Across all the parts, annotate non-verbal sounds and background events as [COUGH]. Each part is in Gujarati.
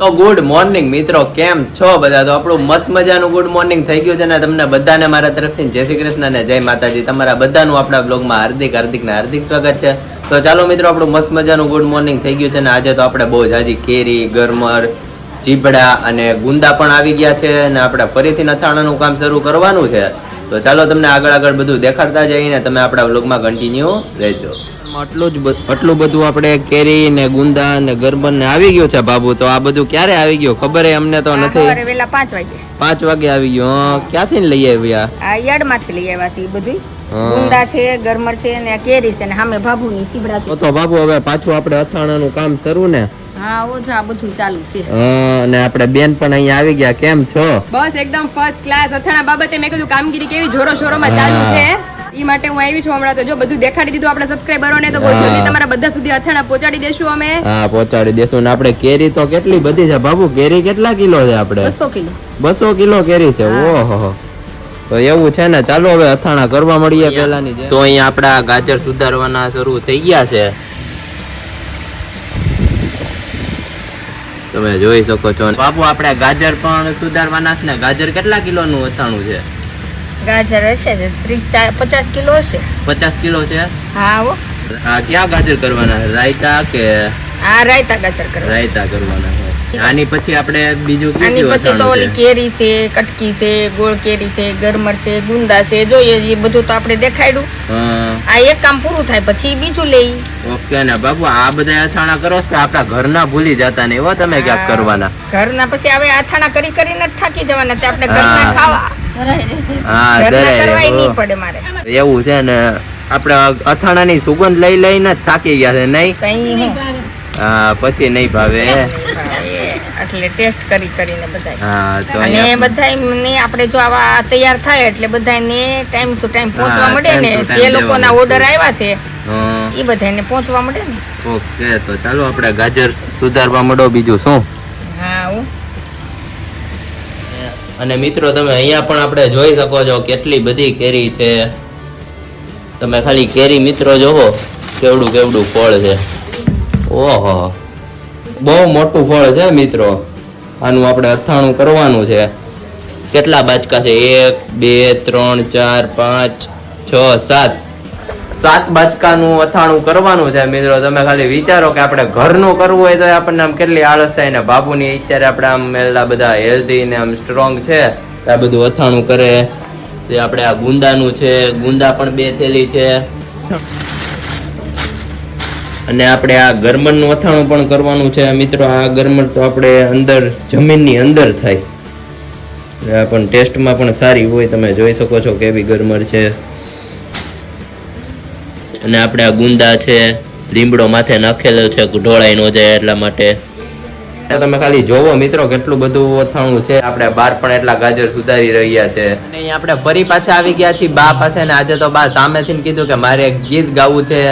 તો ગુડ મોર્નિંગ મિત્રો, કેમ છો બધા? તો આપણું મસ્ત મજાનું ગુડ મોર્નિંગ થઈ ગયું છે ને તમને બધાને મારા તરફથી. જય શ્રી કૃષ્ણ અને જય માતાજી. તમારા બધાનું આપણા બ્લોગમાં હાર્દિક હાર્દિક ને હાર્દિક સ્વાગત છે. તો ચાલો મિત્રો, આપણું મસ્ત મજાનું ગુડ મોર્નિંગ થઈ ગયું છે ને આજે તો આપણે બહુ હજી કેરી, ગરમર ચીબડા અને ગુંદા પણ આવી ગયા છે અને આપણે ફરીથી નથાણાનું કામ શરૂ કરવાનું છે. તો ચાલો તમને આગળ આગળ બધું દેખાડતા જઈને તમે આપણા બ્લોગમાં કન્ટિન્યુ રહેજો. આટલું જ આટલું બધું આપણે કેરી ને ગુંદા ને ગરબન ને આવી ગયું છે બાબુ તો આ બધું ક્યારે આવી ગયું? ખબર હે અમને તો નથી. વેલા પાંચ વાગે. પાંચ વાગે આવી ગયું. ક્યાંથી લઈ આવ્યા? આ યાર્ડમાંથી લઈ આવ્યા છે બધું હા. ગુંદા છે ગરમર છે ને કેરી છે ને સામે ભાભુ ની સીબડા છે. તો બાબુ હવે પાછું આપણે અથાણાનું કામ શરૂ ને. હા ઓછા બધું ચાલુ છે. અને આપણે બેન પણ અહીંયા આવી ગયા. કેમ છો? બસ એકદમ ફર્સ્ટ ક્લાસ અથાણા બાબતે મેં કીધું કામગીરી કેવી જોરો માં ચાલુ છે. ઈ માટે હું આવી છું હમણાં તો. જો બધું દેખાડી દીધું આપણે સબસ્ક્રાઇબરોને તો બહુ. જલ્દી તમારા બધા સુધી અથાણા પહોંચાડી દેશું અમે. હા પહોંચાડી દેશું. ને આપણે કેરી તો કેટલી બધી છે બાબુ? કેરી કેટલા કિલો છે આપણે? 200 કિલો. બસો કિલો કેરી છે? ઓહો તો એવું છે ને ચાલો હવે અથાણા કરવા મળીએ પેલાની તો અહીંયા આપડા ગાજર સુધારવાના શરૂ થઈ ગયા છે. તમે જોઈ શકો છો બાપુ આપણે ગાજર પણ સુધારવાના છે ને? ગાજર કેટલા કિલો નું અથાણું છે? ગાજર હશે ત્રીસ પચાસ કિલો હશે. પચાસ કિલો છે? હા હો. આ ક્યાં ગાજર કરવાના? રાયતા કે આ રાયતા ગાજર કરવા રાયતા કરવાના આની પછી આપણે બીજું આની પછી તો ઓલી કેરી છે કટકી છે ગોળ કેરી છે ગરમર છે ગુંદા છે જોઈએ એ બધું તો આપણે દેખાડ્યું. આ એક કામ પૂરું થાય પછી બીજું લઈ. ઓકે ને બાબુ આ બધા અથાણા કરો તો આપણા ઘરના ભૂલી જતા ને હો તમે ક્યાંક હા. કરવાના. ઘરના પછી હવે અથાણા કરી કરીને જ થાકી જવાના તે આપણે ઘરના ખાવા. હા ઘરના દરે કરવાય હો. નહીં પડે મારે. એવું છે ને આપણે અથાણાની સુગંધ લઈ લઈને જ થાકી ગયા છે નહીં? હા પછી નહીં ભાવે એટલે ટેસ્ટ કરી કરીને બધા હા તો અને અહીંયા આપણે જો આવા તૈયાર થાય એટલે બધાને ટાઈમ ટુ ટાઈમ પહોંચવા મળે ને. જે લોકોના ઓર્ડર. આવ્યા છે એ બધાને પહોંચવા મળે ને. ઓકે તો ચાલો આપણે ગાજર સુધારવા મળો બીજું શું હા હું અને મિત્રો, તમે અહીંયા પણ આપણે જોઈ શકો છો કેટલી બધી કેરી છે. તમે ખાલી કેરી મિત્રો જોવો, કેવડું કેવડું ફળ છે. ઓહો, બહુ મોટું ફળ છે મિત્રો. આનું આપણે અથાણું કરવાનું છે. કેટલા બાચકા છે? એક, બે, ત્રણ, ચાર, પાંચ, છ, સાત. સાત બાચકાનું અથાણું કરવાનું છે મિત્રો. તમે ખાલી વિચારો કે આપણે ઘરનું કરવું હોય તો આપણને આમ કેટલી આળસ થાય ને બાબુની અત્યારે આપણે આમ એટલા બધા હેલ્ધી ને આમ સ્ટ્રોંગ છે. આ બધું અથાણું કરે. તે આપણે આ ગુંદાનું છે. ગુંદા પણ બે થેલી છે. અને આપણે આ ગરમરનું અથાણું પણ કરવાનું છે. મિત્રો, આ ગરમર તો આપણે અંદર, જમીનની અંદર થાય. પણ ટેસ્ટમાં પણ સારી હોય. તમે જોઈ શકો છો કેવી ગરમર છે. અને આપણે આ ગુંદા છે લીમડો માથે નાખેલો છે ઢોળાઈ ન જાય એટલા માટે. તમે ખાલી જોવો મિત્રો કેટલું બધું અથાણું છે. આપણે બાર પણ એટલા ગાજર સુધારી રહ્યા છે. અને આપણે ફરી પાછા આવી ગયા છીએ બા પાસે ને આજે તો બા સામેથી કીધું કે મારે એક ગીત ગાવું છે.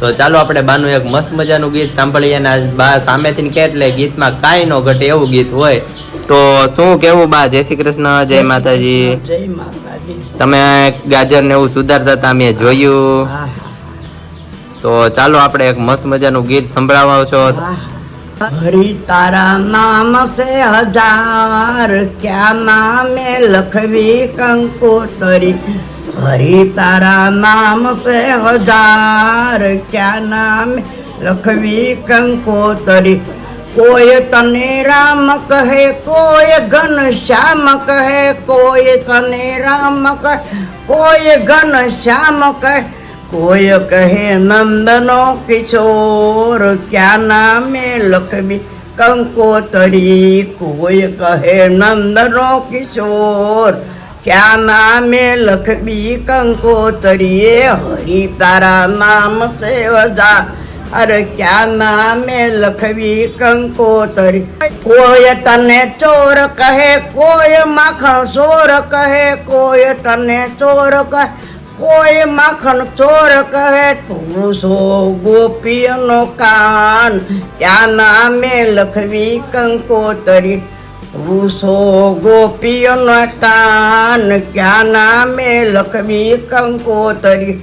તો ચાલો આપણે બાનું એક મસ્ત મજાનું ગીત સાંભળીએ ને આજ બા સામેથી કે એટલે ગીતમાં કાંઈ ન ઘટે એવું ગીત હોય. તો શું કેવું બા? જય શ્રી કૃષ્ણ જય માતાજી. જય માતાજી. તમે ગાજર ને એવું સુધારતા હતા મેં જોયું. તો ચાલો આપણે એક મસ્ત મજાનું ગીત સંભળાવો છો. હરી તારા નામ સે હજાર, ક્યા નામે લખવી કંકોતરી? હરી તારા નામ સે હજાર, ક્યા નામે લખવી કંકોતરી? કોઈ તને રામ કહે, કોઈ ઘન શ્યામ કહે, કોઈ તને રામ કહે, કોઈ ઘન શ્યામ કહે કોઈ કહે નંદનો કિશોર, ક્યાં નામે લખવી કંકોતરી કોઈ કહે નંદનો કિશોર, ક્યાં નામે લખવી કંકોતરી હરિ હરી તારા નામ સેવજા, અરે ક્યાં નામે લખવી કંકોતરી કોઈ તને ચોર કહે, કોઈ માખણ ચોર કહે, કોઈ તને ચોર કહે કોઈ માખણ ચોર કહે પુરુષો ગોપીઓનો કાન ત્યાં નામે લખવી કંકોતરી. પુરુષો ગોપીઓનો કાન ક્યાં નામે લખવી કંકોતરી.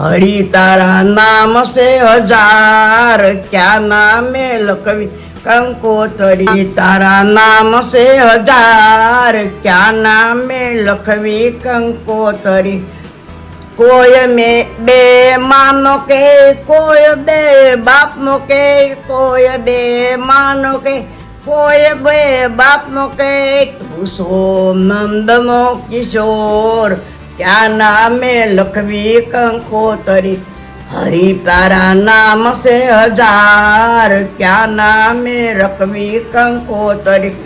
હરી તારા નામ છે હજાર ક્યાં નામે લખવી કંકોતરી. તારા નામ છે હજાર ક્યાં નામે લખવી કંકોતરી. કોઈ મે બે માનો કે, કોઈ બે બાપનો કે, કોઈ બે માનો કે, કોઈ બે બાપનો કે. તું સોમનંદનો કિશોર, ક્યાં નામે લખવી કંકોતરી હરિ તારા નામ સે હજાર, ક્યાં નામે રખવી કંકોતરી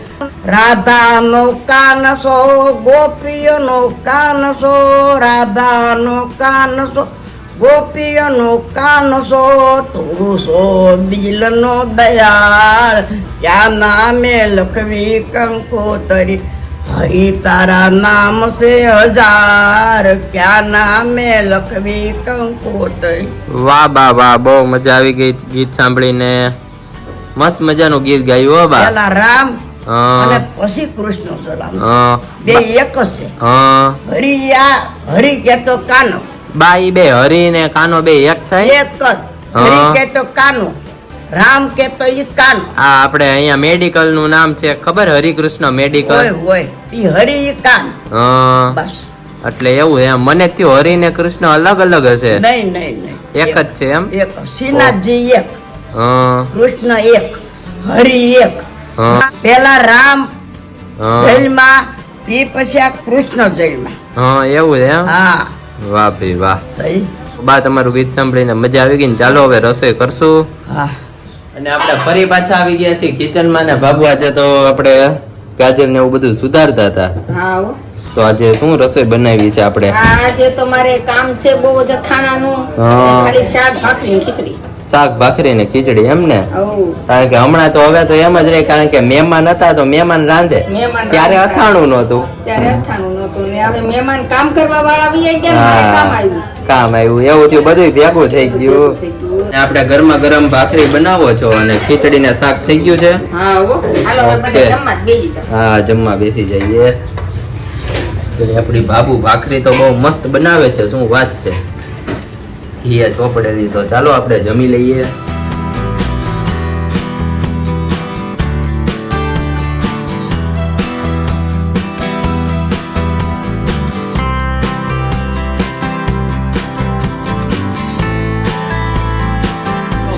રાધાનો કાનસો ગોપીઓનો કાનસો રાધાનો કાનસો ગોપીઓનો કાનસો તું સો દિલનો દયાળ ક્યાં નામે લખવી કંકોતરી હરિ તારા નામ સે હજાર ક્યાં નામે લખવી કંકોતરી. વાહ બા વાહ બહુ મજા આવી ગઈ ગીત સાંભળીને. મસ્ત મજાનું ગીત ગાયું હો બા. રામ અને પછી કૃષ્ણ સલામ. બે એક જ છે. હરી આ હરી કેતો કાનો. બાઈ બે હરી ને કાનો બે એક થાય? એક જ. હરી કેતો કાનો. રામ કેતો ઈ કાનો. આ આપણે અહીંયા મેડિકલનું નામ છે. ખબર? હરિકૃષ્ણ મેડિકલ હોય હોય. ઈ હરી ઈ કાન. હા. બસ. એટલે એવું એમ. મને થયું હરિ ને કૃષ્ણ અલગ અલગ હશે. નહીં નહીં નહીં. એક જ છે એમ? એક. શ્રીનાથજી એક. હા. કૃષ્ણ એક. હરિ એક. પેલા રામ જેલમાં ઈ પછી આ કૃષ્ણ જેલમાં હા એવું છે હા. વાહ ભાઈ વાહ. બા તમારું ગીત સાંભળીને મજા આવી ગઈ ને ચાલો હવે રસોઈ કરશું. અને આપણે ફરી પાછા આવી ગયા છીએ કિચનમાં ને બાબુ આજે તો આપણે ગાજર ને એવું બધું સુધારતા હતા. તો આજે શું રસોઈ બનાવી છે આપણે? આજે તો મારે કામ છે બહુ જ ખાનાનું ખાલી શાક ભાખરી ખીચડી. શાક ભાખરી ને ખીચડી એમ ને કારણ કે હમણાં તો હવે તો એમ જ રહે કારણ કે મહેમાન હતા તો મહેમાન રાંધે. ત્યારે અથાણું નહોતું. કામ આવ્યું. કામ આવ્યું. એવું થયું બધું ભેગું થઈ ગયું. આપણે ગરમા ગરમ ભાખરી બનાવો છો અને ખીચડી ને શાક થઈ ગયું છે? હા. જમવા બેસી હા જમવા બેસી જઈએ. આપડી બાબુ ભાખરી તો બહુ મસ્ત બનાવે છે શું વાત છે? ઘીએ ચોપડેલી તો ચાલો આપણે જમી લઈએ.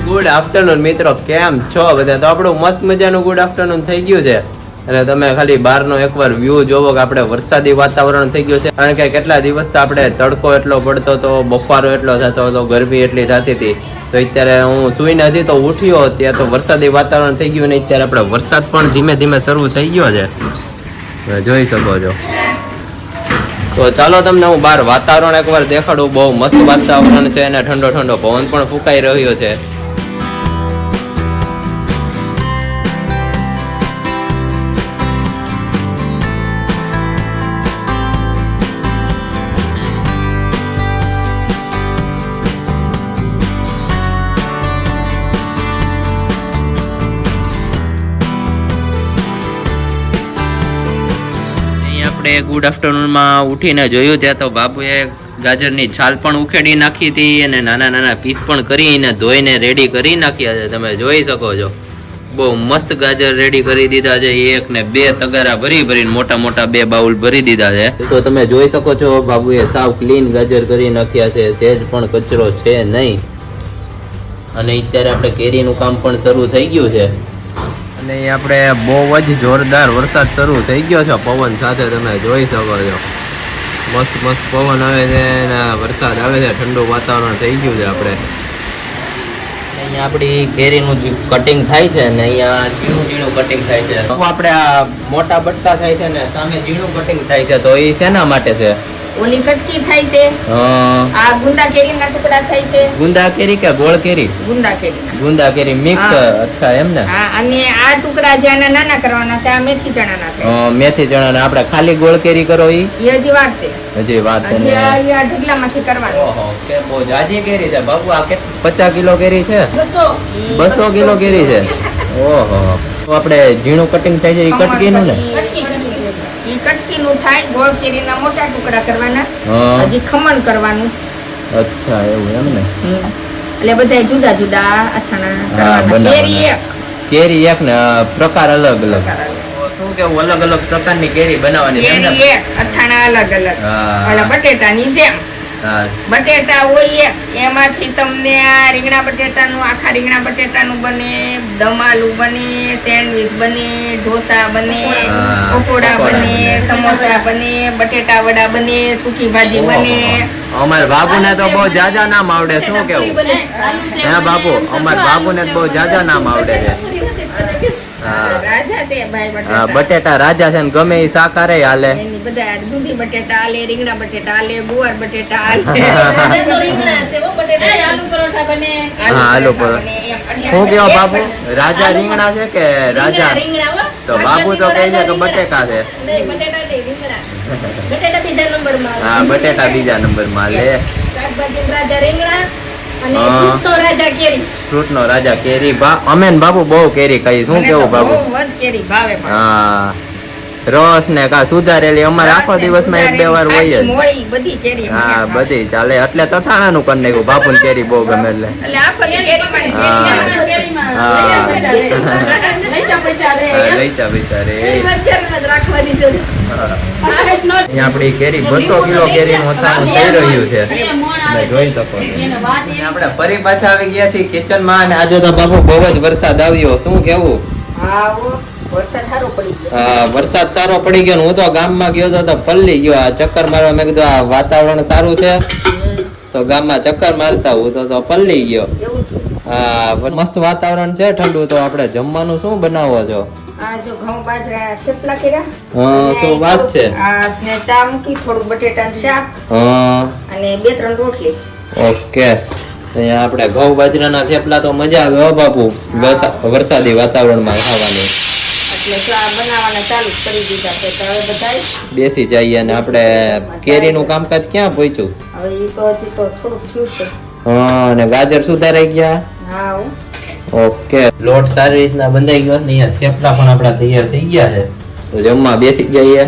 ગુડ આફ્ટરનૂન મિત્રો. કેમ છો બધા? તો આપણું મસ્ત મજાનું ગુડ આફ્ટરનૂન થઈ ગયું છે. અને તમે ખાલી બહારનો એકવાર વ્યૂ જોવો કે આપણે વરસાદી વાતાવરણ થઈ ગયું છે. કારણ કે કેટલા દિવસ તો આપણે તડકો એટલો પડતો હતો, બફારો એટલો થતો હતો, ગરમી એટલી થતી હતી. તો અત્યારે હું સુઈને હજી તો ઉઠ્યો, ત્યાં તો વરસાદી વાતાવરણ થઈ ગયું ને અત્યારે આપણે વરસાદ પણ ધીમે ધીમે શરૂ થઈ ગયો છે. જોઈ શકો છો. તો ચાલો તમને હું બહાર વાતાવરણ એકવાર દેખાડું. બહુ મસ્ત વાતાવરણ છે અને ઠંડો ઠંડો પવન પણ ફૂંકાઈ રહ્યો છે. ગુડ આફ્ટરનૂનમાં ઉઠીને જોયું ત્યાં તો બાબુએ ગાજરની છાલ પણ ઉખેડી નાખી હતી અને નાના નાના પીસ પણ કરીને ધોઈને રેડી કરી નાખ્યા છે. તમે જોઈ શકો છો. બહુ મસ્ત ગાજર રેડી કરી દીધા છે. એક ને બે તગારા ભરી ભરીને મોટા મોટા બે બાઉલ ભરી દીધા છે. તો તમે જોઈ શકો છો બાબુએ સાવ ક્લીન ગાજર કરી નાખ્યા છે. સેજ પણ કચરો છે નહીં. અને અત્યારે આપણે કેરીનું કામ પણ શરૂ થઈ ગયું છે. અને આપણે બહુ જ જોરદાર વરસાદ શરૂ થઈ ગયો છે. પવન સાથે તમે જોઈ શકો છો. મસ્ત મસ્ત પવન આવે છે અને વરસાદ આવે છે. ઠંડુ વાતાવરણ થઈ ગયું છે આપણે. અહીંયા આપણી કેરીનું જે કટિંગ થાય છે ને અહીંયા ઝીણું ઝીણું કટિંગ થાય છે. આપણે આ મોટા બટકા થાય છે ને સામે ઝીણું કટિંગ થાય છે. તો એ શેના માટે છે? ઓલી કટકી થાય છે? આ ગુંદા કેરીના ટુકડા થાય છે? ગુંદા કેરી કે ગોળ કેરી? ગુંદા કેરી. ગુંદા કેરી મિક્સ અચ્છા એમ ને? હા અને આ ટુકડા જે આના નાના કરવાના છે આ મેથી ચણાના થાય અ, મેથી ચણા ના આપણે ખાલી ગોળ કેરી કરો ઈ? એ હજી વાર છે. હજી વાત છે ને? આ ઢગલા માંથી કરવાનું. ઓહો કે બહુ જાજી કેરી છે? બાબુ આ કે પચાસ કિલો કેરી છે? બસો. બસો કિલો કેરી છે? ઓહો. તો આપણે ઝીણું કટિંગ થાય છે એ કટકીનું ને? ઈ કટકીનું થાય ગોળ કેરીના મોટા ટુકડા કરવાના હજી ખમણ કરવાનું. અચ્છા એવું એમ ને? એટલે બધા જુદા જુદા અથાણા કરવાના. કેરી એક. કેરી એક ને પ્રકાર અલગ અલગ. શું કેવું અલગ અલગ પ્રકારની કેરી બનાવવાની? કેરી એક અથાણા અલગ અલગ. બટેટાની જેમ. બટેટા હોય એમાંથી તમને આ રીંગણા બટેટાનું આખા રીંગણા બટેટાનું બને દમાલું બને સેન્ડવીચ બને ઢોસા બને પકોડા બને. સમોસા બને બટેટા વડા બને સૂકી ભાજી બને. અમારા બાબુને તો બહુ જાજા નામ આવડે શું કેવું? હે બાપુ અમારા બાબુને તો બહુ જાજા નામ આવડે છે. બટેટા. બટેટા રાજા છે ને ગમે એ શાકારે હાલે. એની બધા દૂધી બટેટા હાલે રીંગણા બટેટા હાલે ગુવાર બટેટા હાલે. [LAUGHS] શું કેવો બાબુ રાજા રીંગણા છે કે રાજા? તો બાબુ તો કહે છે કે બટેકા છે. બટેટા બીજા હા બટેટા બીજા નંબરમાં [LAUGHS] લે. શાકભાજી રાજા રીંગણા. ફ્રૂટ નો રાજા કેરી. અમેન બાબુ બહુ કેરી ખાઈ શું કેવું બાબુ કેરી ભાવે હા. રસ ને કા સુધારેલી. અમારે આખો દિવસમાં એક બે વાર હોય જ. હા બધી ચાલે એટલે તથાણા નું કરી નાખ્યું. બાપુ ને કેરી બહુ ગમે એટલે. આપણી કેરી બસો કિલો કેરી નું અથાણું થઈ રહ્યું છે. જોઈ શકો છો. આપણે ફરી પાછા આવી ગયા છીએ કિચનમાં અને આજે તો બાપુ બહુ જ વરસાદ આવ્યો. શું કેવું? હા, હો. વરસાદ સારો પડી ગયો હા તો ગામમાં ગયો તો તો પલ્લી ગયો. આ ચક્કર મારવા મેં કીધું આ વાતાવરણ સારું છે. તો ગામમાં ચક્કર મારતા હું તો પલ્લી ગયો. હા મસ્ત વાતાવરણ છે ઠંડુ. તો આપણે જમવાનું શું બનાવો છો? આ જો ઘઉં બાજરા થેપલા કર્યા. હા શું વાત છે? ને ચા મૂકી થોડુંક બટેટાનું શાક. હા. અને બે ત્રણ રોટલી. ઓકે. અહીંયા આપણે ઘઉં બાજરાના થેપલા તો મજા આવે હો બાપુ. વરસાદી વાતાવરણમાં. બેસી જઈએ અને આપણે કેરીનું કામકાજ ક્યાં પહોંચ્યું હવે એ તો હજી તો થોડુંક થયું છે હા અને ગાજર સુધારાઈ ગયા? હા ઓકે. લોટ સારી રીતના બંધાઈ ગયો ને અહીંયા થેપલા પણ આપણા તૈયાર થઈ ગયા છે. તો જમવા બેસી જઈએ.